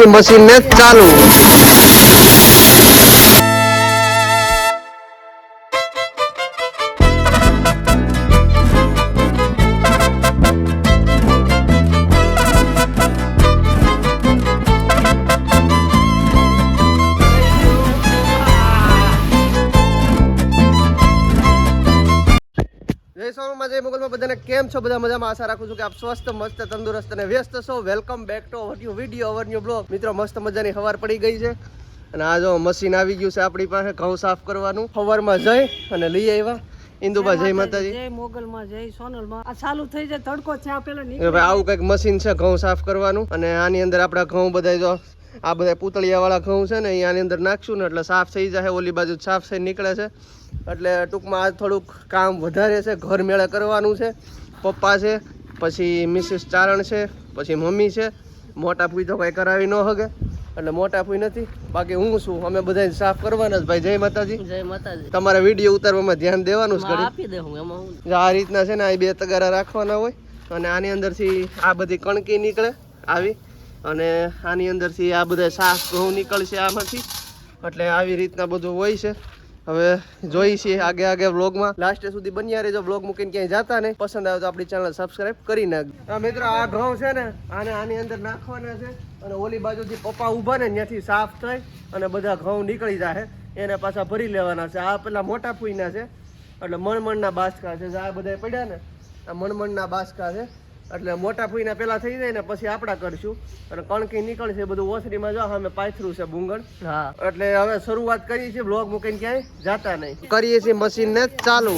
Machine ને ચાલુ. સોનમાં જય મોગલમાં બધાને કેમ છો? બધા મજામાં? આશા રાખું છું કે આપ સ્વસ્થ મસ્ત તંદુરસ્ત અને વ્યસ્ત છો. Welcome back to our new video our new blog મિત્રો મસ્ત મજાની હવાર પડી ગઈ છે અને આ જો મશીન આવી ગયું છે આપણી પાસે ઘઉં સાફ કરવાનું. હવારમાં જઈ અને લઈ આવ્યા. ઇન્દુબા જય માતાજી. જય મોગલમાં જય સોનલમાં. આ ચાલુ થઈ જાય તડકો છે આ પેલા ભાઈ આવું કંઈક મશીન છે ઘઉં સાફ કરવાનું. અને આની અંદર આપણા ઘઉં બધા જો આ બધા પૂતળિયાવાળા ઘઉં છે ને આની અંદર નાખશું ને એટલે સાફ થઈ જાય ઓલી બાજુ સાફ થઈ નીકળે છે. એટલે ટૂંકમાં આ થોડુંક કામ વધારે છે ઘર મેળે કરવાનું છે. પપ્પા છે પછી મિસિસ ચારણ છે પછી મમ્મી છે. મોટા ફૂઈ તો કંઈ કરાવી ન હગે એટલે મોટા ફૂઈ નથી. બાકી હું શું અમે બધા સાફ કરવાના જ ભાઈ. જય માતાજી. જય માતાજી. તમારે વીડિયો ઉતારવામાં ધ્યાન દેવાનું જ કરી આ રીતના છે ને આ બે તગારા રાખવાના હોય અને આની અંદરથી આ બધી કણકી નીકળે આવી. અને આની અંદરથી આ બધા સાફ ઘઉં નીકળશે આમાંથી. એટલે આવી રીતના બધું હોય છે. હવે જોઈ આગે આગે વ્લોગમાં. લાસ્ટ સુધી બન્યા રહેજો વ્લોગ મૂકીને ક્યાંય જતા નહીં. પસંદ આવે તો આપણી ચેનલ સબસ્ક્રાઈબ કરી નાખજો મિત્રો, આ ઘઉં છે ને, આને આની અંદર નાખવાના છે. અને ઓલી બાજુથી પપ્પા ઊભા ને ત્યાંથી સાફ થઈ અને બધા ઘઉં નીકળી જાય એને પાછા ભરી લેવાના છે. આ પેલા મોટા પૂઈના છે. એટલે મણમણના બાસકા છે. આ બધા પડ્યા ને, આ મણમણના બાસકા છે. એટલે મોટા ફૂઈના પેલા થઈ જાય ને પછી આપણા કરશું. અને કણકી નીકળશે બધું ઓસરીમાં જો અમે પાથરું છે ભૂંગણ હા. એટલે હવે શરૂઆત કરીએ છીએ બ્લોગ મૂકીને ક્યાંય જાતા નહીં. કરીએ છીએ મશીન ને ચાલુ.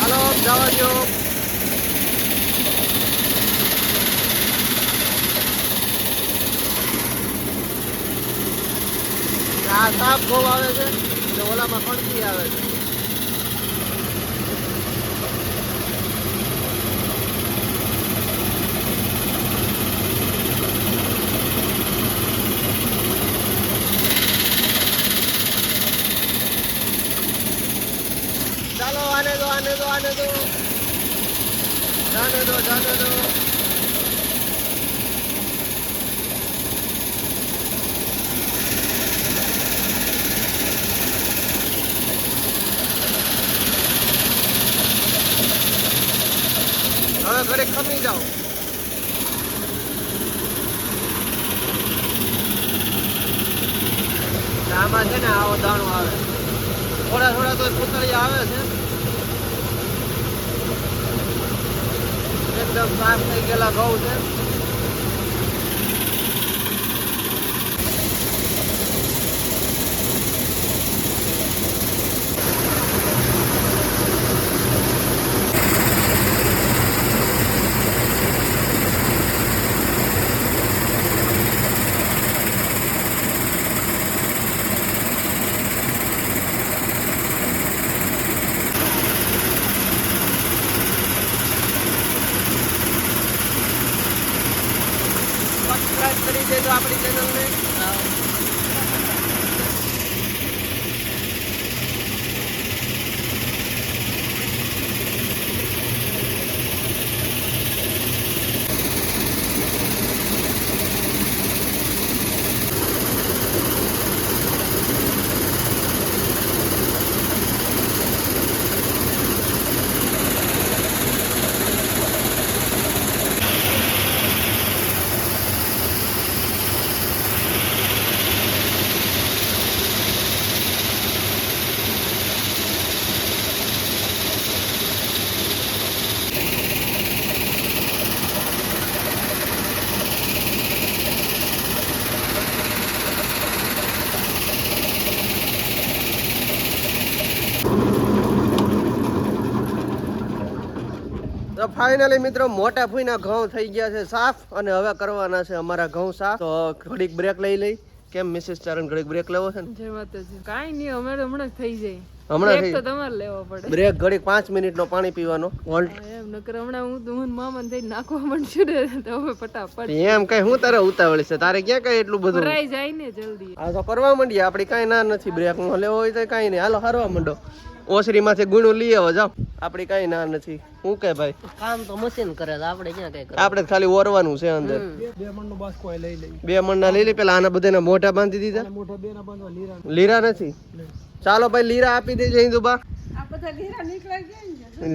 હાલો જવા દો આ સાપ બહુ આવે છે ઓલામાં કણકી આવે છે ચાલો આને દો આને દો આને દો જાને દો જાને દો. હવે ઘરે ખમી જાઓ આમાં છે ને આવો દાણો આવે થોડા થોડા તો પૂતળિયા આવે છે સાફ થઈ ગયેલા ઘઉં છે સબસ્ક્રાઇબ કરી દેજો આપણી ચેનલને તો ફાઇનલી મિત્રો મોટા ફૂઈના ઘઉં થઈ ગયા છે સાફ અને હવે કરવાના છે અમારા ઘઉં સાફ. તો ઘડીક બ્રેક લઈ લઈ. કેમ મિસિસ ચરણ ઘડીક બ્રેક લેવો છે ને? જય માતાજી. કાઈ નહીં અમે તો હમણાં થઈ જાય. હમણાં તો તમારે લેવો પડે. બ્રેક ઘડીક પાંચ મિનિટનો પાણી પીવાનો. વોલ્ટ એમ નકર હમણાં હું તો હું થઈ નાખવા માંડશું ને તો હવે ફટાફટ. એમ કઈ હું તારે ઉતાવળ છે? તારે ક્યાં કઈ એટલું બધું? ભરાઈ જાય ને જલ્દી. આ તો કરવા માંડીએ આપડી કઈ ના નથી. બ્રેક નો લેવો હોય તો કઈ નહીં. હાલો હરવા માંડો. ઓસરીમાંથી ગુણો લઈ આવો જાઓ. આપણી કઈ ના નથી. હું કે ભાઈ? કામ તો મશીન કરે છે આપણે ક્યાં કઈ કરે આપણે ખાલી ઓરવાનું છે અંદર. બે મણ નો બાસ્કો લઈ લઈ બે મણના લઈ લઈ પેલા આના બધાના મોટા બાંધી દીધા. મોટા બે ના બાંધવા લીરા લીરા નથી? ચાલો ભાઈ લીરા આપી દેજો હિન્દુબા આ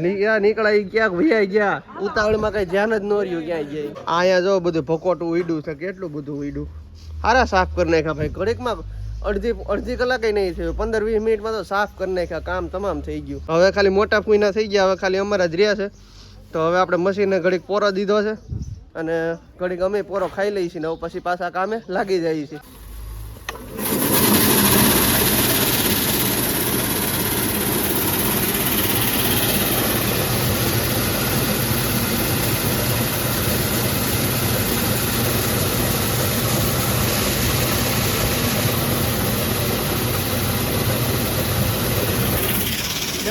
લીરા નીકળાઈ ને ક્યાંક વૈયા ગયા. ઉતાવળમાં કઈ ધ્યાન જ ન રહ્યું ક્યાંય ગયા અહીંયા જો બધું ભકોટું ઉડ્યું છે કેટલું બધું ઉડ્યું હારા સાફ કરી નાખ્યા ભાઈ ઘડીકમાં અડધી અડધી કલાકે નહીં થયું. પંદર વીસ મિનિટમાં તો સાફ કરી નાખ્યા. કામ તમામ થઈ ગયું. હવે ખાલી મોટા ફૂઈના થઈ ગયા. હવે ખાલી અમારા જ રહ્યા છે. તો હવે આપણે મશીનને ઘડીક પોરો દીધો છે. અને ઘડીક અમે પોરો ખાઈ લઈએ છીએ ને પછી પાછા કામે લાગી જઈએ છીએ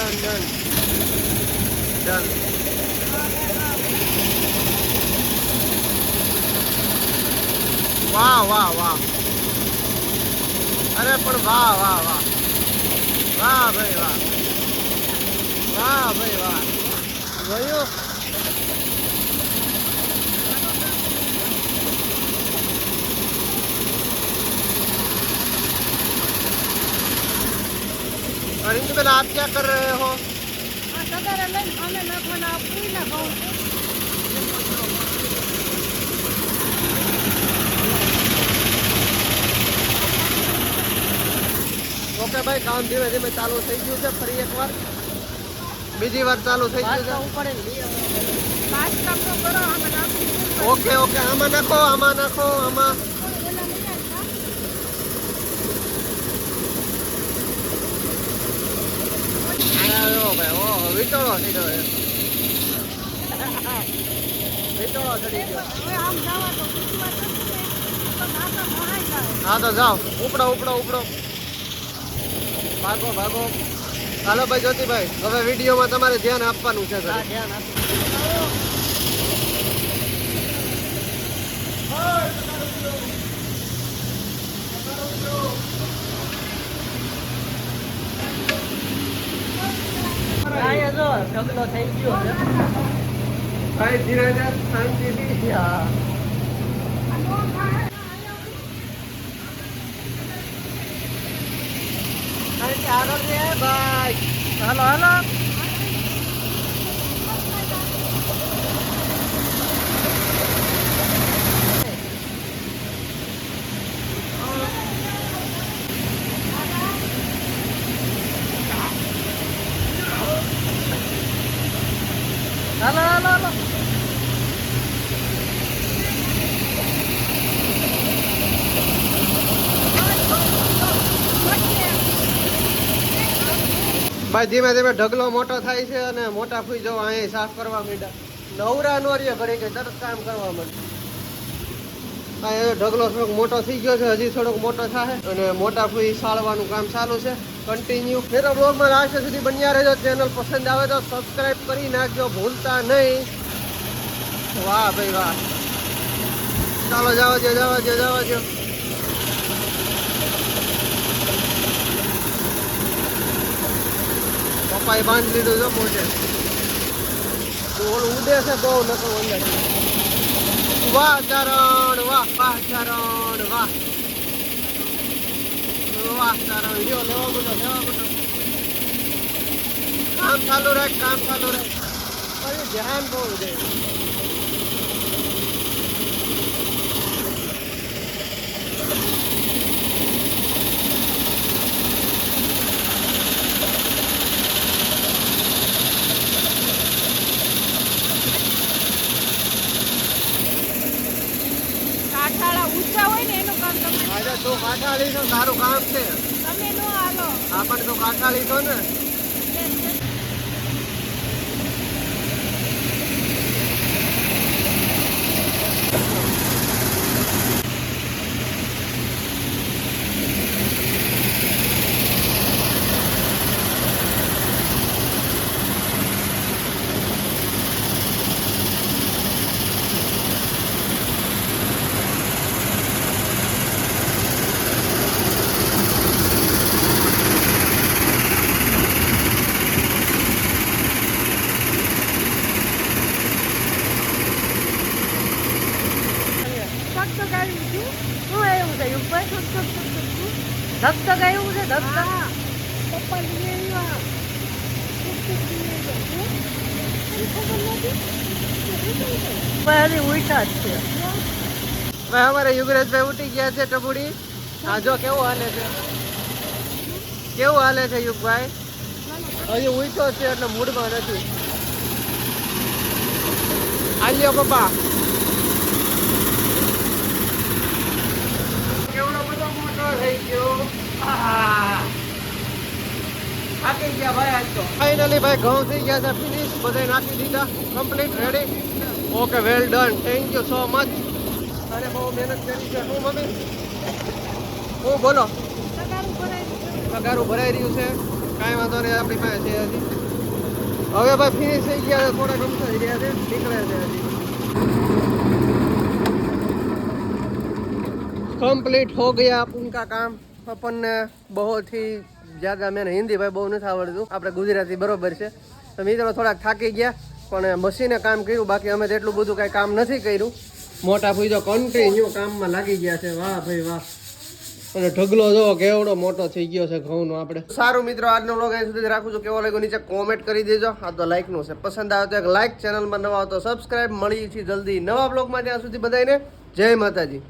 Done, done. Done. વાહ વાહ વાહ અરે પણ વાહ વાહ વાહ. વાહ ભાઈ વાહ. વાહ ભાઈ વાહ. જોયું? अरिंदु बेन आप क्या कर रहे हो આ તગારા લઈને અમે નાખવાના આ પૂરીના ઘઉં ઓકે ભાઈ કામ ધીમે ધીમે ચાલુ થઈ ગયું છે ફરી એકવાર બીજી વાર ચાલુ થઈ ગયું છે પડે ને લઈ પાંચ કામ તો કરો અમે નાખી દીધું. ઓકે ઓકે આમાં નાખો આમાં નાખો આમાં આ ભાઈ ઓહો વિટોળો ભરાઈ જાય. હા તો જાઓ ઉપડો ઉપડો ઉપડો ભાગો ભાગો હાલો ભાઈ જ્યોતિભાઈ હવે વિડીયોમાં તમારે ધ્યાન આપવાનું છે ધ્યાન આપો અહીંયા જો ઢગલો થઈ ગયો છે. ભાઈ ધીરે ધીરે શાંતિથી હા. આગળ છે ભાઈ હાલો હાલો હાલો હાલો ભાઈ, ધીમે ધીમે ઢગલો મોટો થાય છે અને મોટા ફૂઈ જવા અહીંયા સાફ કરવા માંડ્યા. નવરા નો રે ઘડી કે તરત કામ કરવા માંડ્યા. ઢગલો થોડોક મોટો થઈ ગયો છે, હજી થોડોક મોટો થાય અને મોટા ફૂઈ સાળવાનું કામ ચાલુ છે. કન્ટિન્યુ મેરો બ્લોગમાં લાસ્ટ સુધી બન્યા રહેજો. ચેનલ પસંદ આવે તો સબસ્ક્રાઈબ કરી નાખજો. ભૂલતા નહીં. વાહ ભાઈ વાહ. ચાલો, જાવ દો જાવ દો જવા દો પપ્પાએ બાંધી લીધો જો મોટે ઓલું ઉડે છે બહુ નકો અંદર વાહ ચરણ વાહ વાહ ચરણ વાહ. વાહ ચારણ લ્યો, લેવા બધો કામ ચાલુ રાખ, કામ ચાલુ રાખ. ધ્યાન બહુ દે કાંઠાળા ઊંચા હોય ને એનું કામ તમે આજે તું કાઠા લીધો તારું કામ છે. તમે નો આલો આપણને તો કાઠા છો ને. ખબર નથી પણ હજી ઉઠા જ છે. ભાઈ અમારે યુગરાજભાઈ ઉઠી ગયા છે ટબુડી. હા જો કેવું હાલે છે. કેવું હાલે છે યુગભાઈ? હજી ઉઠો છે એટલે મૂડમાં નથી. આલ્યો પપ્પા. થઈ ગયો થાકી ગયા ભાઈ આજ તો ફાઇનલી ભાઈ ઘઉં થઈ ગયા છે ફિનિશ બધે નાખી દીધા complete ready okay well done thank you so much અને બહુ મહેનત કરી છે હું મમ્મી હું બોલો પગારું ભરાઈ રહ્યું છે કાંઈ વાંધો નહીં આપણી પાસે છે હજી હવે ભાઈ ફિનિશ થઈ ગયા છે થોડા ગમતા થઈ ગયા છે નીકળ્યા છે હજી કમ્પ્લીટ હો ગયા उनका काम આપણને બહુથી જ્યાદા મેં હિન્દી ભાઈ બહુ નથી આવડતું આપણે ગુજરાતી બરોબર છે તો મિત્રો થોડાક થાકી ગયા પણ મશીને કામ કર્યું બાકી અમે તો એટલું બધું કાંઈ કામ નથી કર્યું મોટા ભાઈ તો કન્ટિન્યુ કામમાં લાગી ગયા છે વાહ ભાઈ વાહ અને ઢગલો જો કેવડો મોટો થઈ ગયો છે ઘઉંનો આપણે સારું મિત્રો આજનો વ્લોગ અહીં સુધી જ રાખું છું કેવો લાગ્યો નીચે કોમેન્ટ કરી દેજો આ તો લાઈકનું છે પસંદ આવે તો એક લાઈક ચેનલમાં નવા હો તો સબસ્ક્રાઈબ મળી છીએ જલ્દી નવા બ્લોગમાં ત્યાં સુધી બધાને જય માતાજી